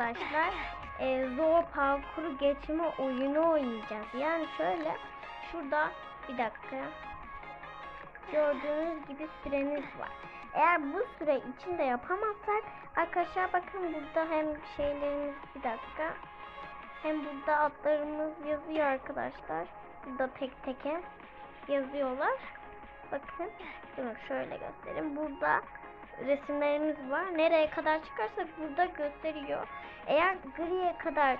arkadaşlar e, zor parkuru geçme oyunu oynayacağız. Yani şöyle şurada bir dakika. Gördüğünüz gibi süreniz var. Eğer bu süre içinde yapamazsak arkadaşlar bakın burada hem şeylerimiz bir dakika hem burada adlarımız yazıyor arkadaşlar. Burada tek teke yazıyorlar. Bakın durun şöyle göstereyim. Burada resimlerimiz var. Nereye kadar çıkarsak burada gösteriyor. Eğer griye kadar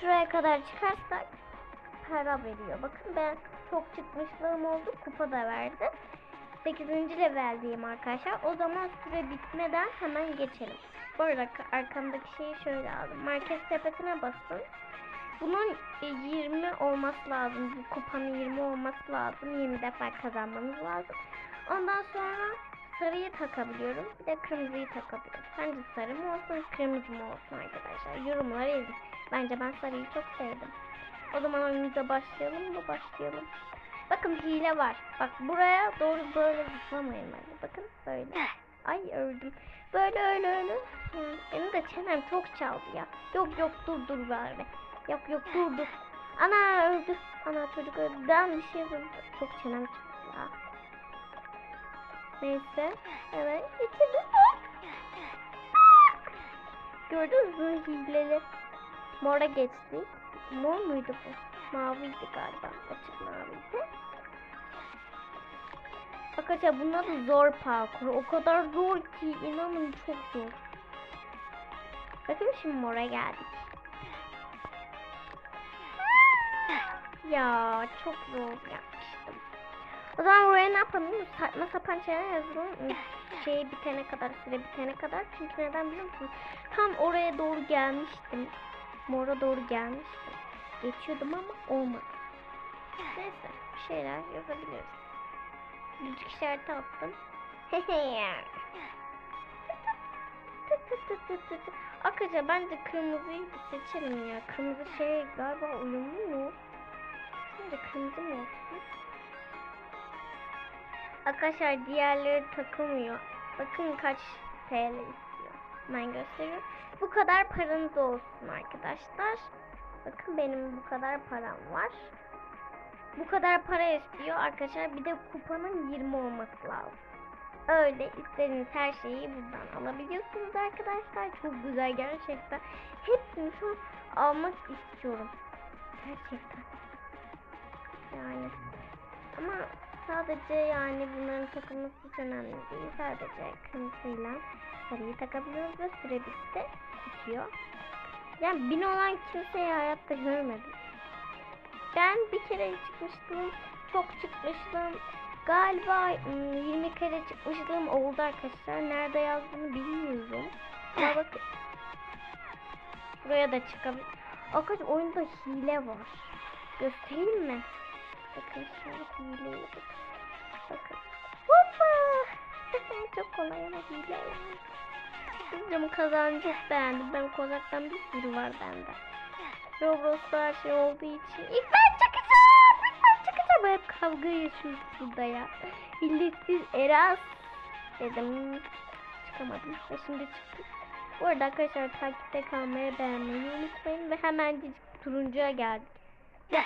şuraya kadar çıkarsak para veriyor. Bakın ben çok çıkmışlığım oldu. Kupa da verdi. 8. leveldeyim arkadaşlar. O zaman süre bitmeden hemen geçelim. Bu arada arkamdaki şeyi şöyle aldım. Market sepetine bastım. Bunun e, 20 olması lazım. Bu kupanın 20 olması lazım. 20 defa kazanmanız lazım. Ondan sonra sarıyı takabiliyorum. Bir de kırmızıyı takabiliyorum. Bence sarı mı olsun, kırmızı mı olsun arkadaşlar? Yorumlara yazın. Bence ben sarıyı çok sevdim. O zaman oyunumuza başlayalım mı? Başlayalım. Bakın hile var. Bak buraya doğru böyle zıplamayın bence. Bakın böyle. Ay öldüm. Böyle öyle öyle. Benim de çenem çok çaldı ya. Yok yok dur dur bari. Yok yok dur dur. Ana öldü. Ana çocuk öldü. Ben bir şey yapayım. Çok çenem çıktı ya. Neyse. Evet. İçinde. Gördünüz mü hileli? Mora geçti. Mor muydu bu? Maviydi galiba. Açık maviydi. Arkadaşlar bunun adı zor parkur. O kadar zor ki inanın çok zor. Bakın şimdi mora geldik. Ya çok zor yapmıştım. O zaman buraya ne yapalım? Saçma sapan şeyler yazalım. Şey bitene kadar, süre bitene kadar. Çünkü neden biliyor musunuz? Tam oraya doğru gelmiştim. Mora doğru gelmiştim. Geçiyordum ama olmadı. Neyse bir şeyler yazabiliriz. Müzik işareti attım. Arkadaşlar bence kırmızıyı bir seçelim ya. Kırmızı şey galiba uyumlu mu? Şimdi kırmızı mı olsun? Arkadaşlar diğerleri takılmıyor. Bakın kaç TL istiyor. Ben gösteriyorum. Bu kadar paranız olsun arkadaşlar. Bakın benim bu kadar param var. Bu kadar para istiyor arkadaşlar. Bir de kupanın 20 olması lazım. Öyle istediğiniz her şeyi buradan alabiliyorsunuz arkadaşlar. Çok güzel gerçekten. Hepsini şu almak istiyorum. Gerçekten. Yani. Ama sadece yani bunların takılması hiç önemli değil. Sadece kırmızıyla sarıyı takabiliyoruz ve süre bitti. Bitiyor. Yani bin olan kimseyi hayatta görmedim. Ben bir kere çıkmıştım. Çok çıkmıştım. Galiba ım, 20 kere çıkmışlığım oldu arkadaşlar. Nerede yazdığını bilmiyorum. Ama bakın. Buraya da çıkabilir. Arkadaşlar oyunda hile var. Göstereyim mi? Şöyle hile. Bakın. Hoppa! çok kolay ama hile. Sizce bu kazanı çok beğendim. Ben kozaktan bir sürü var bende. Roblox'ta her şey olduğu için. İlk ben çıkacağım! İlk ben çıkacağım. Hep kavga yaşıyoruz burada ya. Milletsiz Eras dedim. Çıkamadım. Ve şimdi çıktım. Bu arada arkadaşlar takipte kalmayı beğenmeyi unutmayın. Ve hemencik turuncuya geldik. Ve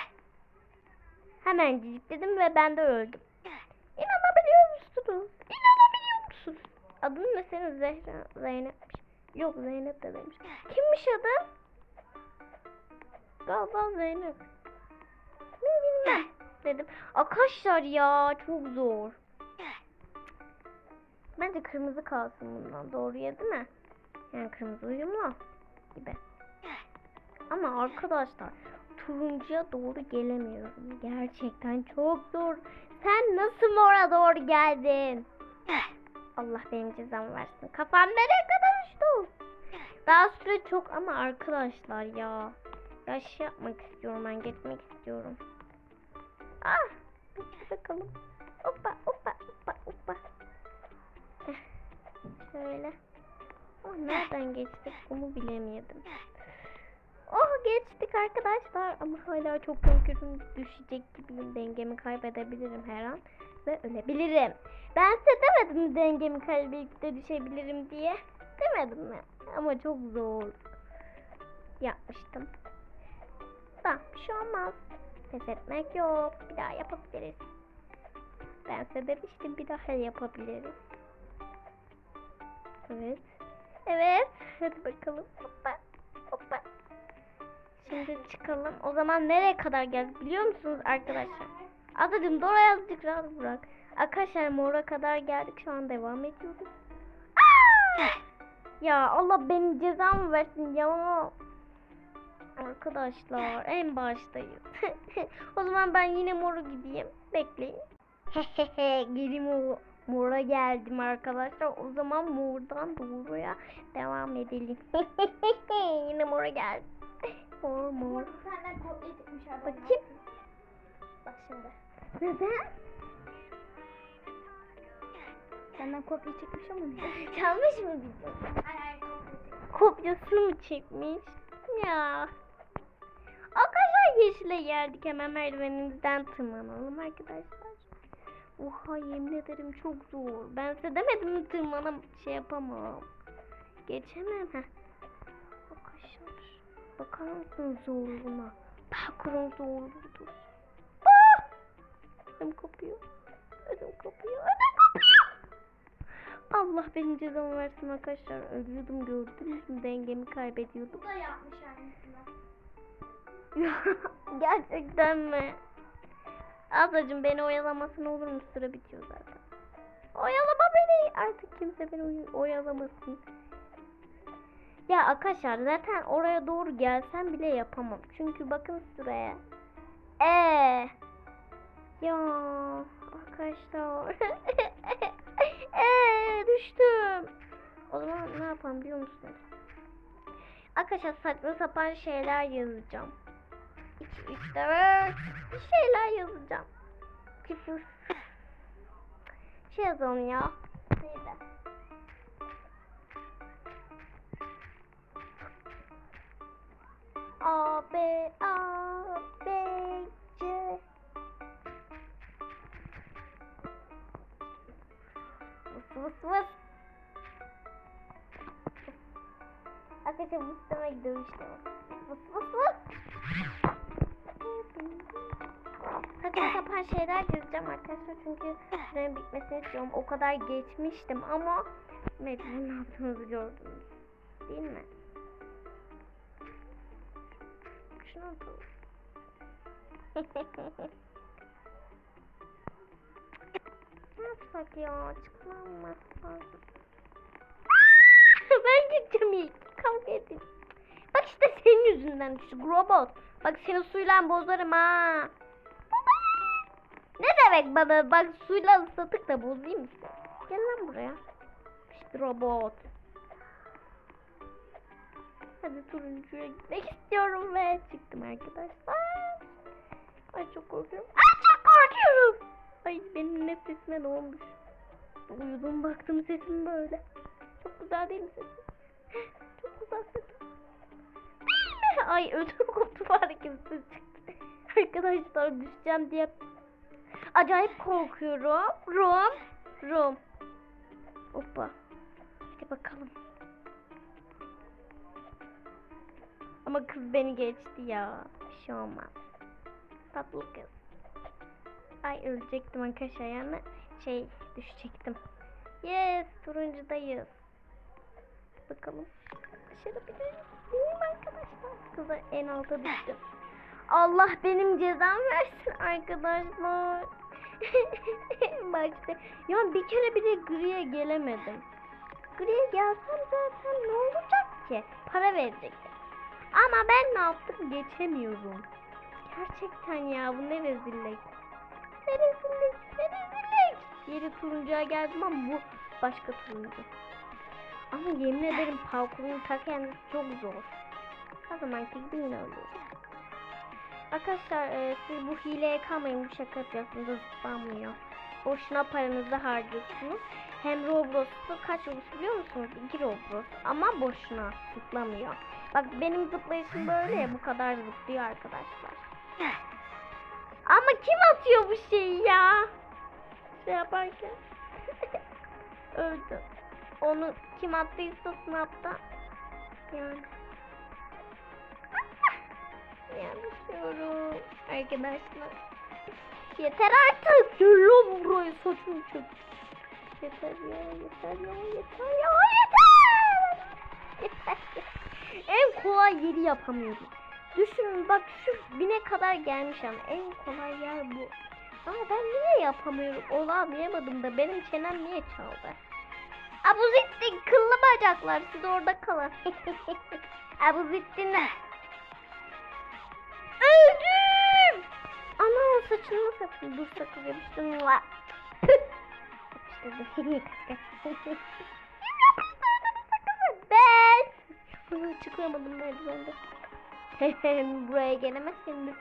hemencik dedim ve ben de öldüm. İnanabiliyor musunuz? İnanabiliyor musunuz? Adın ne senin Zehra? Zeynep. Yok Zeynep de demiş. Kimmiş adı? Galiba Zeynep. Ne bilmem dedim. Arkadaşlar ya çok zor. Bence kırmızı kalsın bundan. Doğruya değil mi? Yani kırmızı uyumlu gibi. Ama arkadaşlar turuncuya doğru gelemiyorum. Gerçekten çok zor. Sen nasıl mora doğru geldin? Allah benim cezamı versin. Kafam nereye kadar uçtu? Daha süre çok ama arkadaşlar ya. Ya şey yapmak istiyorum ben geçmek istiyorum. Ah! Bakalım. Hoppa hoppa hoppa hoppa. Şöyle. Oh nereden geçtik bunu bilemedim. Geçtik arkadaşlar ama hala çok korkuyorum düşecek gibiyim dengemi kaybedebilirim her an ve ölebilirim. Ben size demedim mi dengemi kaybedip de düşebilirim diye. Demedim mi? Ama çok zor. yapmıştım. Da bir şey olmaz. Pes etmek yok. Bir daha yapabiliriz. Ben size demiştim bir daha yapabiliriz. Evet. Evet. Hadi bakalım. Şimdi çıkalım. O zaman nereye kadar geldik biliyor musunuz arkadaşlar? Adacım Dora azıcık rahat bırak. Arkadaşlar mora kadar geldik. Şu an devam ediyoruz. Ya Allah benim cezamı versin ya. Arkadaşlar en baştayız. o zaman ben yine moru gideyim. Bekleyin. Geri mo mora geldim arkadaşlar. O zaman mordan doğruya devam edelim. yine mora geldim. Mor mor. Senden kopya çıkmış adam. Bakayım. Bak şimdi. Neden? Senden kopya çıkmış ama ne? Çalmış mı bizi? Hayır hayır kopya çıkmış. Kopyasını mı çekmiş? Ya. Arkadaşlar yeşile geldik. Hemen merdivenimizden tırmanalım arkadaşlar. Oha yemin ederim çok zor. Ben size demedim mi tırmanam şey yapamam. Geçemem. Heh. Bakar mısınız zorluğuna? Parkurun zorluğudur. Ah! Ödüm kopuyor. Ödüm kopuyor. Ödüm kopuyor. Allah benim cezamı versin arkadaşlar. Ölüyordum gördünüz mü? Dengemi kaybediyordum. Bu da yapmış aynısını. Gerçekten mi? Ablacığım beni oyalamasın olur mu? Süre bitiyor zaten. Oyalama beni. Artık kimse beni oy- oyalamasın. Ya arkadaşlar zaten oraya doğru gelsem bile yapamam. Çünkü bakın süreye. Ee. Ya arkadaşlar. ee düştüm. O zaman ne yapalım biliyor musunuz? Arkadaşlar saçma sapan şeyler yazacağım. 2, 3, 4 bir şeyler yazacağım. Pifus. Şey yazalım ya. Neydi? A, B, A, B, C. Vıs vıs vıs. Arkadaşlar bu sisteme gidiyor işte. Vıs vıs vıs. Saçma sapan şeyler yazacağım arkadaşlar çünkü sürenin bitmesini istiyorum. O kadar geçmiştim ama mecbur ne yaptığınızı gördünüz. Değil mi? Şunu atalım. ne yapsak ya? Açıklanmaz lazım. ben gideceğim ilk. Kavga edin. Bak işte senin yüzünden düştü robot. Bak seni suyla bozarım ha. Ne demek bana? Bak suyla ıslatık da bozayım. Gel lan buraya. İşte robot. Hadi turuncuya gitmek istiyorum ve çıktım arkadaşlar. Ay çok korkuyorum. Ay çok korkuyorum. Ay benim nefesime ne olmuş? Uyudum baktım sesim böyle. Çok güzel değil mi sesim? Çok güzel sesim. Değil mi? Ay ödüm koptu var kimse çıktı. Arkadaşlar düşeceğim diye acayip korkuyorum. Rum. Rum. Hoppa. Hadi bakalım. Ama kız beni geçti ya. Bir şey olmaz. Tatlı kız. Ay ölecektim arkadaşlar yani. Şey düşecektim. Yes turuncudayız. Bakalım. Başarabiliriz. Değil mi arkadaşlar? Kıza en alta düştüm. Allah benim cezam versin arkadaşlar. Bak işte. Ya bir kere bile griye gelemedim. Griye gelsem zaten ne olacak ki? Para verecektim. Ama ben ne yaptım? Geçemiyorum. Gerçekten ya bu ne rezillik. Ne rezillik, ne rezillik. Yeri turuncuya geldim ama bu başka turuncu. Ama yemin ederim parkurun ta kendisi çok zor. Her zamanki gibi yine ölüyorum. Arkadaşlar e, siz bu hileye kalmayın bu şaka yapacaksınız zıplamıyor. Boşuna paranızı harcıyorsunuz. Hem Roblox'ta kaç Roblox biliyor musunuz? 2 Roblox ama boşuna zıplamıyor. Bak benim zıplayışım böyle ya bu kadar zıplıyor arkadaşlar. Ama kim atıyor bu şeyi ya? Şey yaparken. Öldü. Onu kim attıysa sınavda. Yani. Ya düşüyorum. Arkadaşlar. Yeter artık. Gel lan buraya saçım çok. Yeter ya yeter ya yeter ya yeter. Yeter. En kolay yeri yapamıyorum. Düşünün bak şu bine kadar gelmişim. En kolay yer bu. Ama ben niye yapamıyorum? Olamıyamadım da benim çenem niye çaldı? Abuzittin kıllı bacaklar siz orada kalın. Abuzittin Öldüm. Ana saçını sakın dur sakın yapıştım. Mua. Yapıştırdım. Çıkamadım merdivende. Buraya gelemezsin.